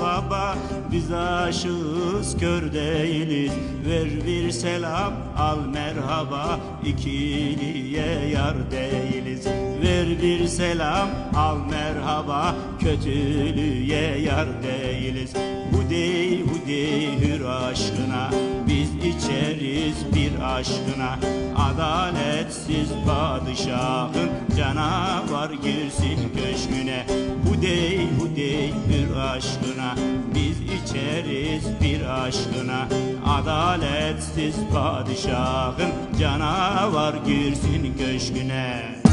baba Biz aşığız kör değiliz. Ver bir selam al merhaba İkiliye yar değiliz. Ver bir selam al merhaba Kötülüğe yar değiliz. Hudey hudey hür aşkına Biz içeriz bir aşkına Adaletsiz padişahın Canavar girsin köşküne Hudey hudey hür aşkına. Biz içeriz bir aşkına Adaletsiz padişahın Canavar girsin köşküne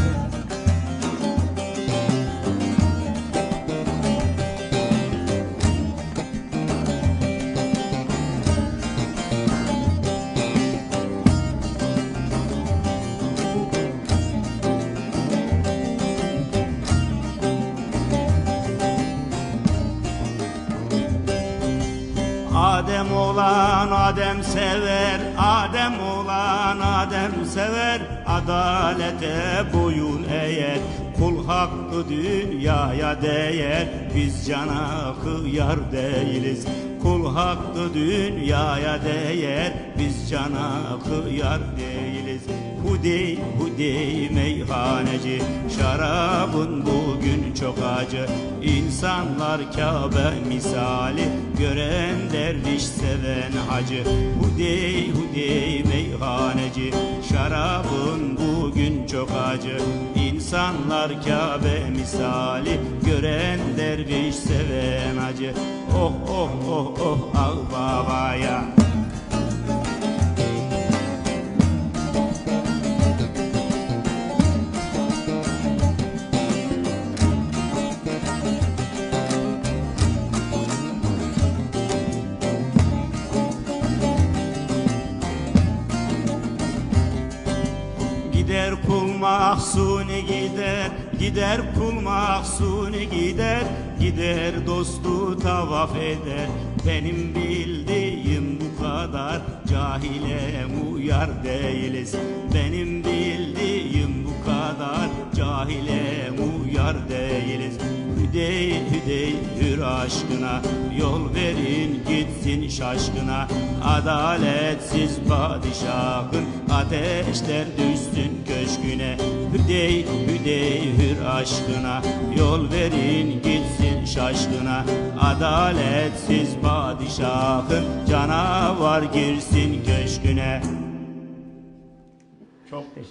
Adem olan Adem sever, Adem olan Adem sever, adalete boyun eğer. Kul hakkı dünyaya değer, biz cana yar değiliz. Kul hakkı dünyaya değer, biz cana yar değiliz. Hudey hudey meyhaneci Şarabın bugün çok acı İnsanlar Kabe misali Gören derviş seven hacı. Hudey hudey meyhaneci Şarabın bugün çok acı. İnsanlar Kabe misali Gören derviş seven hacı. Oh oh oh oh ah babaya Gider kul mahsuni gider, gider kul mahsuni gider, gider dostu tavaf eder. Benim bildiğim bu kadar, cahile uyar değiliz. Benim bildiğim bu kadar, cahile uyar değiliz. Hüdey hüdey hür aşkına. Yol verin gitsin şaşkına. Adaletsiz padişahın Ateşler düşsün köşküne. Hüdey hüdey hür aşkına. Yol verin gitsin şaşkına. Adaletsiz padişahın Canavar girsin köşküne. Çok teşekkür